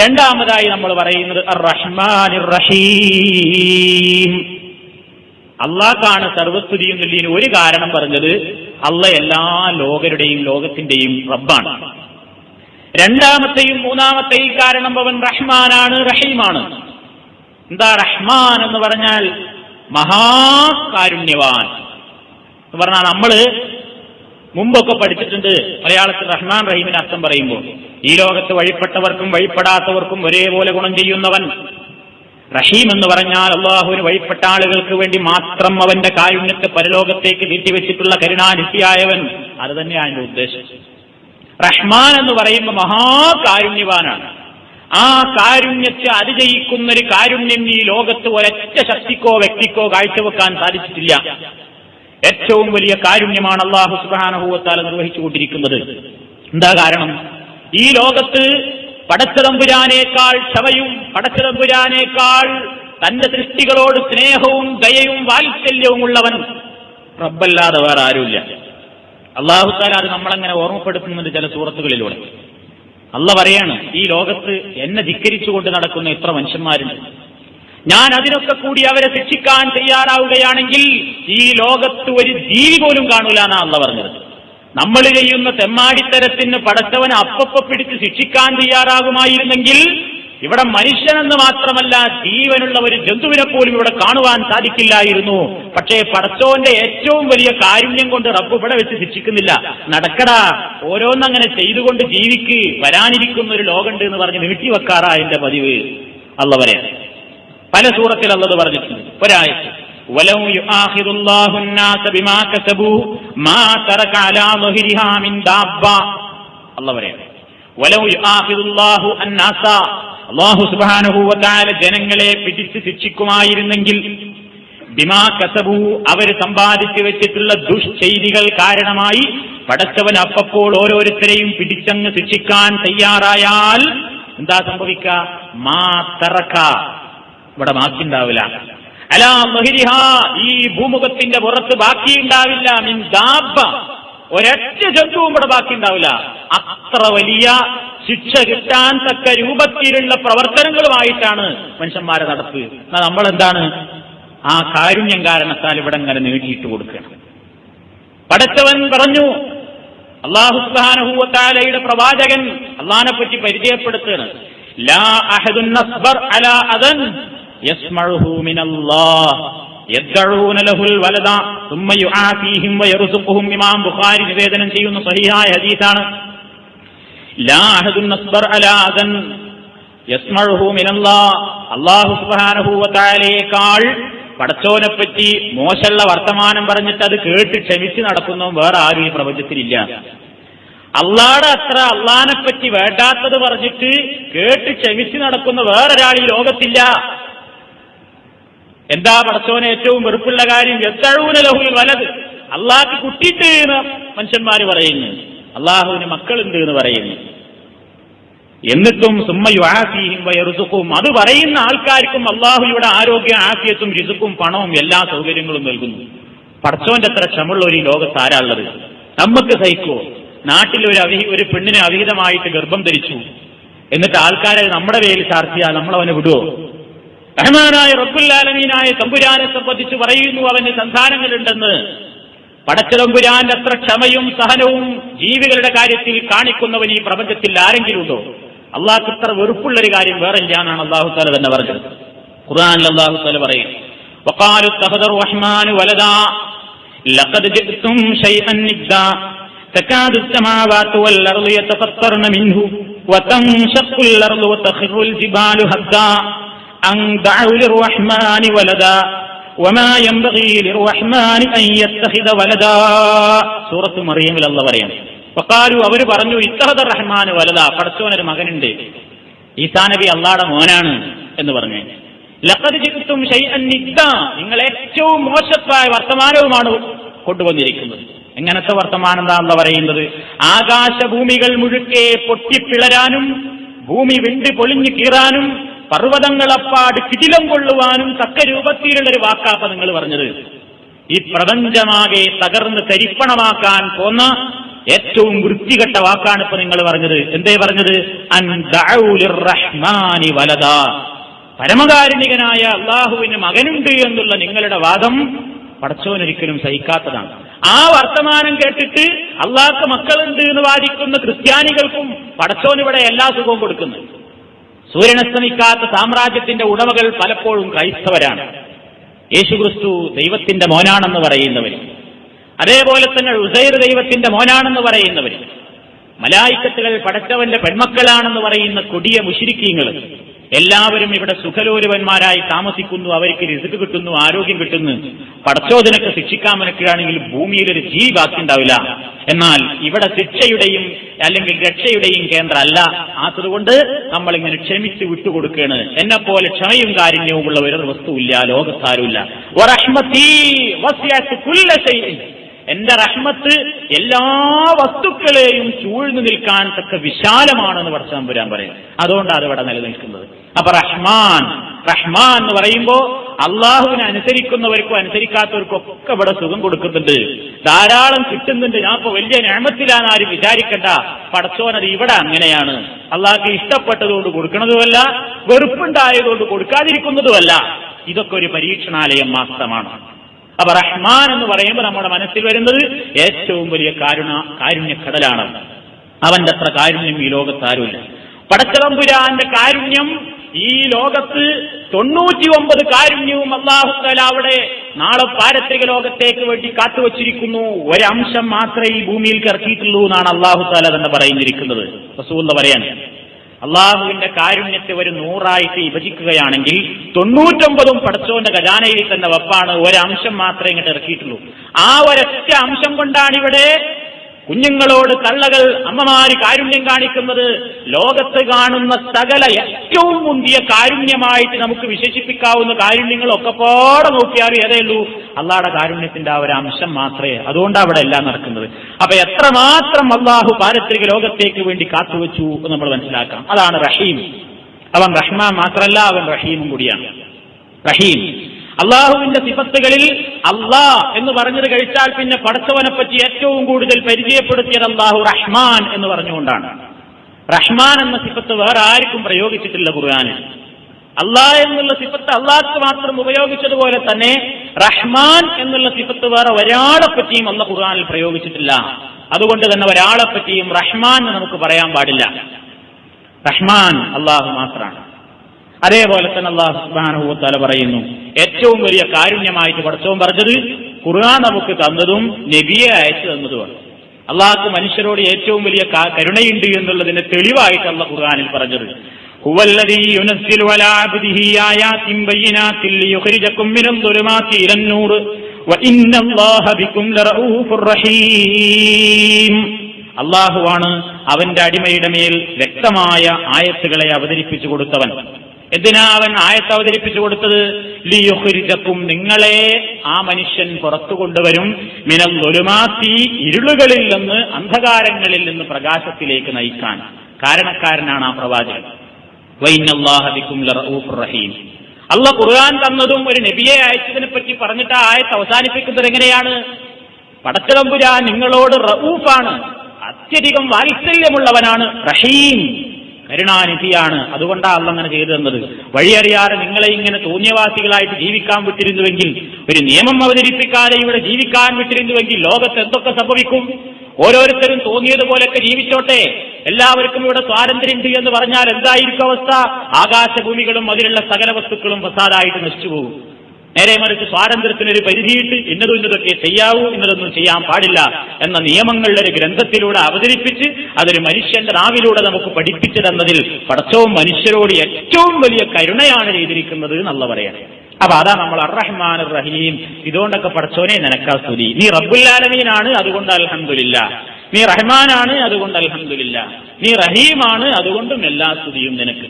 രണ്ടാമതായി നമ്മൾ പറയുന്നത് റഹ്മാൻ റഹീം അള്ളാഹ്ക്കാണ് സർവസ്തുതിയും നെല്ലിന് ഒരു കാരണം പറഞ്ഞത് അള്ള എല്ലാ ലോകരുടെയും ലോകത്തിന്റെയും റബ്ബാണ്. രണ്ടാമത്തെയും മൂന്നാമത്തെയും കാരണം അവൻ റഹ്മാനാണ് റഹീമാണ്. എന്താ റഹ്മാൻ എന്ന് പറഞ്ഞാൽ മഹാകാരുണ്യവാൻ. എന്ന് പറഞ്ഞാൽ നമ്മൾ മുമ്പൊക്കെ പഠിച്ചിട്ടുണ്ട് മലയാളത്തിൽ റഹ്മാൻ റഹീമിന് അർത്ഥം പറയുമ്പോൾ. ഈ ലോകത്ത് വഴിപ്പെട്ടവർക്കും വഴിപ്പെടാത്തവർക്കും ഒരേപോലെ ഗുണം ചെയ്യുന്നവൻ റഹീം എന്ന് പറഞ്ഞാൽ അള്ളാഹുവിന് വഴിപ്പെട്ട ആളുകൾക്ക് വേണ്ടി മാത്രം അവന്റെ കാരുണ്യത്തെ പരലോകത്തേക്ക് നീട്ടിവെച്ചിട്ടുള്ള കരുണാനിധിയായവൻ. അത് തന്നെയാണ് എന്റെ ഉദ്ദേശം. റഹ്മാൻ എന്ന് പറയുമ്പോൾ മഹാകാരുണ്യവാനാണ്. ആ കാരുണ്യത്തെ അതിജയിക്കുന്ന ഒരു കാരുണ്യം ഈ ലോകത്ത് ഒരൊറ്റ ശക്തിക്കോ വ്യക്തിക്കോ കാഴ്ചവെക്കാൻ സാധിച്ചിട്ടില്ല. ഏറ്റവും വലിയ കാരുണ്യമാണ് അള്ളാഹു സുബാനഹൂവത്താല നിർവഹിച്ചുകൊണ്ടിരിക്കുന്നത്. എന്താ കാരണം? ഈ ലോകത്ത് പടച്ചതമ്പുരാനേക്കാൾ ക്ഷമയും പടച്ചതമ്പുരാനേക്കാൾ തന്റെ സൃഷ്ടികളോട് സ്നേഹവും ദയയും വാത്സല്യവും ഉള്ളവൻ റബ്ബല്ലാതെ വേറെ ആരുമില്ല. അള്ളാഹുത്താല അത് നമ്മളങ്ങനെ ഓർമ്മപ്പെടുത്തുന്നുണ്ട് ചില സൂറത്തുകളിലൂടെ. അല്ല പറയാണ് ഈ ലോകത്ത് എന്നെ ധിക്കരിച്ചുകൊണ്ട് നടക്കുന്ന ഇത്ര മനുഷ്യന്മാരുണ്ട്. ഞാൻ അതിനൊക്കെ കൂടി അവരെ ശിക്ഷിക്കാൻ തയ്യാറാവുകയാണെങ്കിൽ ഈ ലോകത്ത് ഒരു ജീവി പോലും കാണൂല എന്നാ അല്ല പറഞ്ഞത്. നമ്മൾ ചെയ്യുന്ന തെമ്മാടിത്തരത്തിന് പടച്ചവൻ അപ്പപ്പ പിടിച്ച് ശിക്ഷിക്കാൻ തയ്യാറാകുമായിരുന്നെങ്കിൽ ഇവിടെ മനുഷ്യനെന്ന് മാത്രമല്ല ജീവനുള്ള ഒരു ജന്തുവിനെ പോലും ഇവിടെ കാണുവാൻ സാധിക്കില്ലായിരുന്നു. പക്ഷേ പടച്ചോന്റെ ഏറ്റവും വലിയ കാരുണ്യം കൊണ്ട് റബ്ബ് ഇവിടെ വെച്ച് ശിക്ഷിക്കുന്നില്ല. നടക്കടാ ഓരോന്നങ്ങനെ ചെയ്തുകൊണ്ട് ജീവിക്ക് വരാനിരിക്കുന്ന ഒരു ലോകമുണ്ട് എന്ന് പറഞ്ഞ് നീട്ടിവെക്കാറാ എന്റെ പതിവ്. അള്ളവരെ പല സൂറത്തിൽ അല്ലത് പറഞ്ഞിട്ടുണ്ട്. ഒരാഴ്ച ولو يؤاخذ الله الناس بما كسبوا ما ترك على ظهرها من دابة الله പറയാം ولو يؤاخذ الله الناس അള്ളാഹു സുബ്ഹാനഹു വതആല ജനങ്ങളെ പിടിച്ച് ശിക്ഷിക്കുമായിരുന്നെങ്കിൽ ബിമാ കസബു അവർ സമ്പാദിച്ചു വെച്ചിട്ടുള്ള ദുഷ്ചെയ്തികൾ കാരണമായി പടച്ചവൻ അപ്പപ്പോൾ ഓരോരുത്തരെയും പിടിച്ചങ്ങ് ശിക്ഷിക്കാൻ തയ്യാറായാൽ എന്താ സംഭവിക്ക മാ തറക്ക ഇവിടെ ബാക്കിയുണ്ടാവില്ല അലാ മഹിരിഹ ഈ ഭൂമുഖത്തിന്റെ പുറത്ത് ബാക്കിയുണ്ടാവില്ല. മിൻ ദാബ ഒരൊറ്റ ജന്തുവും ഇവിടെ ബാക്കിയുണ്ടാവില്ല. അത്ര വലിയ ശിക്ഷ കിട്ടാൻ തക്ക രൂപത്തിലുള്ള പ്രവർത്തനങ്ങളുമായിട്ടാണ് മനുഷ്യന്മാരെ നടത്തുക. എന്നാൽ നമ്മൾ എന്താണ് ആ കാരുണ്യം കാരണത്താൽ ഇവിടെ ഇങ്ങനെ നീട്ടിയിട്ട് കൊടുക്കണം. പടച്ചവൻ പറഞ്ഞു അള്ളാഹുസ്ലാനഹൂവത്താലയുടെ പ്രവാചകൻ അള്ളഹാനെ പറ്റി പരിചയപ്പെടുത്തുകയാണ് നിവേദനം ചെയ്യുന്ന സഹിയായ ഹദീസാണ്. അള്ളാഹുസുബാനഹൂവത്താലേക്കാൾ പടച്ചോനെ പറ്റി മോശമുള്ള വർത്തമാനം പറഞ്ഞിട്ട് അത് കേട്ട് ക്ഷമിച്ച് നടക്കുന്ന വേറെ ആരും ഈ പ്രപഞ്ചത്തിലില്ല. അള്ളാടെ അത്ര അള്ളഹാനെപ്പറ്റി പറ്റി വേണ്ടാത്തത് പറഞ്ഞിട്ട് കേട്ട് ക്ഷമിച്ച് നടക്കുന്ന വേറൊരാൾ ഈ ലോകത്തില്ല. എന്താ പടച്ചോനെ ഏറ്റവും വെറുപ്പുള്ള കാര്യം? എത്തഴൂന ലഹുൽ വലത് അള്ളാഹ് കുട്ടിയിട്ട് എന്ന് മനുഷ്യന്മാർ പറയുന്നു. അള്ളാഹുവിന് മക്കളുണ്ട് എന്ന് പറയുന്നു. എന്നിട്ടും സുമ്മയുഹാസിയും വയറുസുക്കും അത് പറയുന്ന ആൾക്കാർക്കും അള്ളാഹു ഇവിടെ ആരോഗ്യ ആഫിയത്തും രിസുക്കും പണവും എല്ലാ സൗകര്യങ്ങളും നൽകുന്നു. പടച്ചോന്റെ അത്ര ക്ഷമുള്ള ഒരു ലോകത്ത് ആരാളുള്ളത് നമുക്ക് സഹിക്കോ നാട്ടിൽ ഒരു ഒരു പെണ്ണിനെ അവിഹിതമായിട്ട് ഗർഭം ധരിച്ചു. എന്നിട്ട് ആൾക്കാരെ നമ്മുടെ പേരിൽ ചാർത്തിയാൽ നമ്മൾ അവനെ വിടുവോ? റഹ്മാനായ റബ്ബുല്ലാലമീനായ തമ്പുരാനെ സംബന്ധിച്ച് പറയുന്നു അവന് സന്താനങ്ങളുണ്ടെന്ന് പടച്ചതമ്പുരാന്റെ അത്ര ക്ഷമയും സഹനവും ജീവികളുടെ കാര്യത്തിൽ കാണിക്കുന്നവൻ ഈ പ്രപഞ്ചത്തിൽ ആരെങ്കിലും ഉണ്ടോ അള്ളാഹ് ഇത്ര വെറുപ്പുള്ളൊരു കാര്യം വേറെ ഇല്ല എന്നാണ് അള്ളാഹു താല തന്നെ പറഞ്ഞത് ഖുർആനിൽ അള്ളാഹു താല പറയും وقالوا اتخذ الرحمن ولدا لقد جئتم شيئا نكدا تكاد السماوات والأرض يتفطرن منه وتنشق الأرض وتخر الجبال هدا أن دعوا للرحمن ولدا وما ينبغي للرحمن أن يتخذ ولدا സൂറത്ത് മറിയമിൽ അല്ല പറയാം വക്കാലു അവര് പറഞ്ഞു ഇത്തഹദ റഹ്മാൻ വലത പടച്ചോനൊരു മകനുണ്ട് ഈസാ നബി അള്ളാടെ മോനാണ് എന്ന് പറഞ്ഞു ലഖദ് ജിത്തും ഷൈഅൻ നിദ്ദ നിങ്ങൾ ഏറ്റവും മോശത്തായ വർത്തമാനവുമാണ് കൊണ്ടുവന്നിരിക്കുന്നത് എങ്ങനത്തെ വർത്തമാനം എന്താ അല്ല പറയുന്നത് ആകാശഭൂമികൾ മുഴുക്കെ പൊട്ടിപ്പിളരാനും ഭൂമി വിണ്ട് പൊളിഞ്ഞു കീറാനും പർവതങ്ങളപ്പാട് കിടിലം കൊള്ളുവാനും തക്ക രൂപത്തിലുള്ള ഒരു വാക്കാപ്പ നിങ്ങൾ പറഞ്ഞത്. ഈ പ്രപഞ്ചമാകെ തകർന്ന് തരിപ്പണമാക്കാൻ പോന്ന ഏറ്റവും വൃത്തികെട്ട വാക്കാണ് ഇപ്പൊ നിങ്ങൾ പറഞ്ഞത്. എന്തേ പറഞ്ഞത്? അൻ വലത പരമകാരുണികനായ അള്ളാഹുവിന് മകനുണ്ട് എന്നുള്ള നിങ്ങളുടെ വാദം പടച്ചവനൊരിക്കലും സഹിക്കാത്തതാണ്. ആ വർത്തമാനം കേട്ടിട്ട് അള്ളാഹ്ക്ക് മക്കളുണ്ട് എന്ന് വാദിക്കുന്ന ക്രിസ്ത്യാനികൾക്കും പടച്ചോൻ ഇവിടെ എല്ലാ സുഖവും കൊടുക്കുന്നു. സൂര്യനസ്തമിക്കാത്ത സാമ്രാജ്യത്തിന്റെ ഉടമകൾ പലപ്പോഴും ക്രൈസ്തവരാണ്. യേശുക്രിസ്തു ദൈവത്തിന്റെ മോനാണെന്ന് പറയുന്നവർ അതേപോലെ തന്നെ ഉസൈർ ദൈവത്തിന്റെ മോനാണെന്ന് പറയുന്നവർ മലായിക്കത്തുകൾ പടച്ചവന്റെ പെൺമക്കളാണെന്ന് പറയുന്ന കൊടിയ മുഷിരിക്കീങ്ങൾ. എല്ലാവരും ഇവിടെ സുഖലോലുവന്മാരായി താമസിക്കുന്നു അവർക്ക് രിസുക്ക് കിട്ടുന്നു ആരോഗ്യം കിട്ടുന്നു. പടച്ചോദനക്ക് ശിക്ഷിക്കാൻ മനക്കുകയാണെങ്കിൽ ഭൂമിയിൽ ഒരു ജീ ബാക്കി ഉണ്ടാവില്ല. എന്നാൽ ഇവിടെ ശിക്ഷയുടെയും അല്ലെങ്കിൽ രക്ഷയുടെയും കേന്ദ്രമല്ല. അതുകൊണ്ട് നമ്മളിങ്ങനെ ക്ഷമിച്ച് വിട്ടുകൊടുക്കുകയാണ്. എന്നെ പോലെ ക്ഷമയും കാരുണ്യവും ഉള്ള ഒരു വസ്തുവില്ല ലോകത്താരുമില്ല. എന്റെ റഹ്മത്ത് എല്ലാ വസ്തുക്കളെയും ചൂഴ്ന്നു നിൽക്കാൻ തക്ക വിശാലമാണെന്ന് പടച്ചാൻ വരാൻ പറയും. അതുകൊണ്ടാണ് അത് ഇവിടെ നിലനിൽക്കുന്നത്. അപ്പൊ റഹ്മാൻ റഹ്മാൻ എന്ന് പറയുമ്പോ അള്ളാഹുവിനെ അനുസരിക്കുന്നവർക്കും അനുസരിക്കാത്തവർക്കും ഒക്കെ ഇവിടെ സുഖം കൊടുക്കുന്നുണ്ട്. ധാരാളം കിട്ടുന്നുണ്ട്. ഞാൻ ഇപ്പൊ വലിയ ഞാമത്തിലാണ് ആരും വിചാരിക്കണ്ട. പടച്ചോനത് ഇവിടെ അങ്ങനെയാണ്. അള്ളാഹ്ക്ക് ഇഷ്ടപ്പെട്ടതുകൊണ്ട് കൊടുക്കുന്നതുമല്ല വെറുപ്പുണ്ടായതുകൊണ്ട് കൊടുക്കാതിരിക്കുന്നതുമല്ല. ഇതൊക്കെ ഒരു പരീക്ഷണാലയം മാത്രമാണ്. അപ്പൊ റഹ്മാൻ എന്ന് പറയുമ്പോൾ നമ്മുടെ മനസ്സിൽ വരുന്നത് ഏറ്റവും വലിയ കാരുണ കാരുണ്യക്കടലാണ്. അവന്റെ അത്ര കാരുണ്യം ഈ ലോകത്താരുമില്ല പടച്ചതമ്പുരാന്റെ കാരുണ്യം ഈ ലോകത്ത് തൊണ്ണൂറ്റി ഒമ്പത് കാരുണ്യവും അള്ളാഹുത്തല അവിടെ നാളെ പാരത്രിക ലോകത്തേക്ക് വേണ്ടി കാത്തുവച്ചിരിക്കുന്നു. ഒരംശം മാത്രമേ ഈ ഭൂമിയിൽ ഇറക്കിയിട്ടുള്ളൂ എന്നാണ് അള്ളാഹുത്താല തന്നെ പറയുന്നിരിക്കുന്നത്. റസൂല്ല പറയാൻ? അള്ളാഹുവിന്റെ കാരുണ്യത്തെ ഒരു നൂറായിട്ട് വിഭജിക്കുകയാണെങ്കിൽ തൊണ്ണൂറ്റൊമ്പതും പടച്ചോന്റെ ഖജാനയിൽ തന്നെ വപ്പാണ്. ഒരംശം മാത്രമേ ഇങ്ങോട്ട് ഇറക്കിയിട്ടുള്ളൂ. ആ ഒരൊറ്റ അംശം കൊണ്ടാണ് ഇവിടെ കുഞ്ഞുങ്ങളോട് കള്ളകൾ അമ്മമാര് കാരുണ്യം കാണിക്കുന്നത് ലോകത്ത് കാണുന്ന സകല ഏറ്റവും മുന്തിയ കാരുണ്യമായിട്ട് നമുക്ക് വിശേഷിപ്പിക്കാവുന്ന കാരുണ്യങ്ങളൊക്കെ പാടെ നോക്കിയാൽ ഏതേയുള്ളൂ അള്ളാടെ കാരുണ്യത്തിന്റെ ആ ഒരു അംശം മാത്രമേ അതുകൊണ്ടാണ് അവിടെ എല്ലാം നടക്കുന്നത്. അപ്പൊ എത്രമാത്രം അള്ളാഹു പാരത്രിക ലോകത്തേക്ക് വേണ്ടി കാത്തുവെച്ചു എന്ന് നമ്മൾ മനസ്സിലാക്കാം. അതാണ് റഹീം. അവൻ റഹ്മാൻ മാത്രമല്ല അവൻ റഹീമും കൂടിയാണ്. റഹീം. അള്ളാഹുവിന്റെ സിഫത്തുകളിൽ അള്ളാ എന്ന് പറഞ്ഞത് കഴിച്ചാൽ പിന്നെ പടച്ചവനെ പറ്റി ഏറ്റവും കൂടുതൽ പരിചയപ്പെടുത്തിയത് അള്ളാഹു റഹ്മാൻ എന്ന് പറഞ്ഞുകൊണ്ടാണ്. റഹ്മാൻ എന്ന സിഫത്ത് വേറെ ആർക്കും പ്രയോഗിച്ചിട്ടില്ല ഖുർആാനിൽ. അള്ളാ എന്നുള്ള സിഫത്ത് അള്ളാഹ്ക്ക് മാത്രം ഉപയോഗിച്ചതുപോലെ തന്നെ റഹ്മാൻ എന്നുള്ള സിഫത്ത് വേറെ ഒരാളെ പറ്റിയും അള്ള ഖുർആാനിൽ പ്രയോഗിച്ചിട്ടില്ല. അതുകൊണ്ട് തന്നെ ഒരാളെ പറ്റിയും റഹ്മാൻ എന്ന് നമുക്ക് പറയാൻ പാടില്ല. റഹ്മാൻ അള്ളാഹു മാത്രമാണ് അതേപോലെ തന്നെ അള്ളാഹു സുബാനുഭൂത്താല പറയുന്നു. ഏറ്റവും വലിയ കാരുണ്യമായിട്ട് പഠിച്ചവും പറഞ്ഞത് ഖുർആൻ നമുക്ക് തന്നതും നബിയെ അയച്ചു തന്നതുമാണ്. അള്ളാഹ്ക്ക് മനുഷ്യരോട് ഏറ്റവും വലിയ കരുണയുണ്ട് എന്നുള്ളതിന്റെ തെളിവായിട്ട് അള്ള ഖുർആാനിൽ പറഞ്ഞത്. അള്ളാഹുവാണ് അവന്റെ അടിമയുടെ മേൽ വ്യക്തമായ ആയത്തുകളെ അവതരിപ്പിച്ചു കൊടുത്തവൻ. എന്തിനാ അവൻ ആയത്ത് അവതരിപ്പിച്ചു കൊടുത്തത്? ലിയുഹരിജക്കും നിങ്ങളെ ആ മനുഷ്യൻ പുറത്തു കൊണ്ടുവരും. മിനൽ ഒരുമാത്തി ഇരുളുകളിൽ നിന്ന് അന്ധകാരങ്ങളിൽ നിന്ന് പ്രകാശത്തിലേക്ക് നയിക്കാൻ. കാരണക്കാരനാണ് ആ പ്രവാചകൻ. വൈനല്ലാഹിക്കും റഹീം. അല്ല ഖുർആൻ തന്നതും ഒരു നബിയെ അയച്ചതിനെ പറ്റി പറഞ്ഞിട്ട് ആ ആയത്ത് അവസാനിപ്പിക്കുന്നത് എങ്ങനെയാണ്? പടച്ചതമ്പുരാൻ നിങ്ങളോട് റഊഫാണ്. അത്യധികം വാത്സല്യമുള്ളവനാണ് റഹീം. കരുണാനിധിയാണ്. അതുകൊണ്ടാണ് അല്ല അങ്ങനെ ചെയ്തു തന്നത് വഴിയറിയാതെ നിങ്ങളെ ഇങ്ങനെ തോന്നിയവാസികളായിട്ട് ജീവിക്കാൻ വിട്ടിരുന്നുവെങ്കിൽ ഒരു നിയമം അവതരിപ്പിക്കാതെ ഇവിടെ ജീവിക്കാൻ വിട്ടിരുന്നുവെങ്കിൽ ലോകത്ത് എന്തൊക്കെ സംഭവിക്കും? ഓരോരുത്തരും തോന്നിയതുപോലെയൊക്കെ ജീവിച്ചോട്ടെ. എല്ലാവർക്കും ഇവിടെ സ്വാതന്ത്ര്യമുണ്ട് എന്ന് പറഞ്ഞാൽ എന്തായിരിക്കും അവസ്ഥ? ആകാശഭൂമികളും അതിലുള്ള സകല വസ്തുക്കളും ഫസാദായിട്ട് നശിച്ചു പോകും നേരെ മറിച്ച് സ്വാതന്ത്ര്യത്തിനൊരു പരിധിയിട്ട് ഇന്നതും ഇന്നതൊക്കെ ചെയ്യാവൂ ഇന്നതൊന്നും ചെയ്യാൻ പാടില്ല എന്ന നിയമങ്ങളുടെ ഒരു ഗ്രന്ഥത്തിലൂടെ അവതരിപ്പിച്ച് അതൊരു മനുഷ്യന്റെ നാവിലൂടെ നമുക്ക് പഠിപ്പിച്ചു തന്നതിൽ പടച്ചവും മനുഷ്യരോട് ഏറ്റവും വലിയ കരുണയാണ് ചെയ്തിരിക്കുന്നത് എന്നുള്ള പറയാം അപ്പൊ അതാ നമ്മൾ അറഹ്മാൻ റഹീം ഇതുകൊണ്ടൊക്കെ പടച്ചോനെ നനക്കാ സ്തുതി. നീ റബ്ബുല്ലാലമീനാണ് അതുകൊണ്ട് അൽഹന്ദില്ല നീ റഹ്മാനാണ് അതുകൊണ്ട് അൽഹന്ദില്ല നീ റഹീമാണ് അതുകൊണ്ടും എല്ലാ സ്തുതിയും നിനക്ക്.